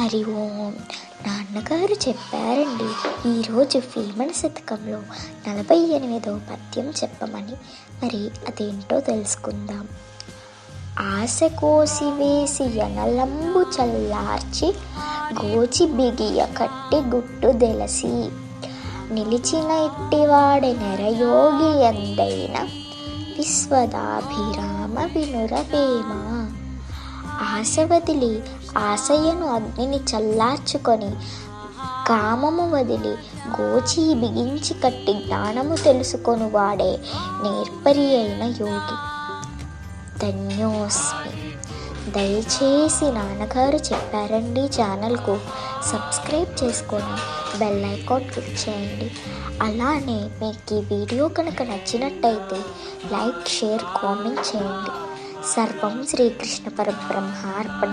హరి ఓం. నాన్నగారు చెప్పారండి ఈరోజు వేమన శతకంలో నలభై ఎనిమిదవ పద్యం చెప్పమని. మరి అదేంటో తెలుసుకుందాం. ఆశ కోసి వేసి ఎనలంబు చల్లార్చి గోచి బిగియ కట్టి గుట్టు దెలసి. నిలిచిన ఇట్టివాడే నెరయోగి ఎందైన విశ్వదాభిరామ వినురవేమ. ఆశ వదిలి ఆశయను అగ్నిని చల్లార్చుకొని కామము వదిలి గోచి బిగించి కట్టి జ్ఞానము తెలుసుకొని వాడే నేర్పరి అయిన యోగి. ధన్యోస్మి. దయచేసి నాన్నగారు చెప్పారండి ఛానల్కు. సబ్స్క్రైబ్ చేసుకొని బెల్ ఐకాన్ క్లిక్ చేయండి. అలానే మీకు ఈ వీడియో కనుక నచ్చినట్టయితే లైక్ షేర్ కామెంట్ చేయండి. సర్వం శ్రీకృష్ణ పరబ్రహ్మ అర్పణ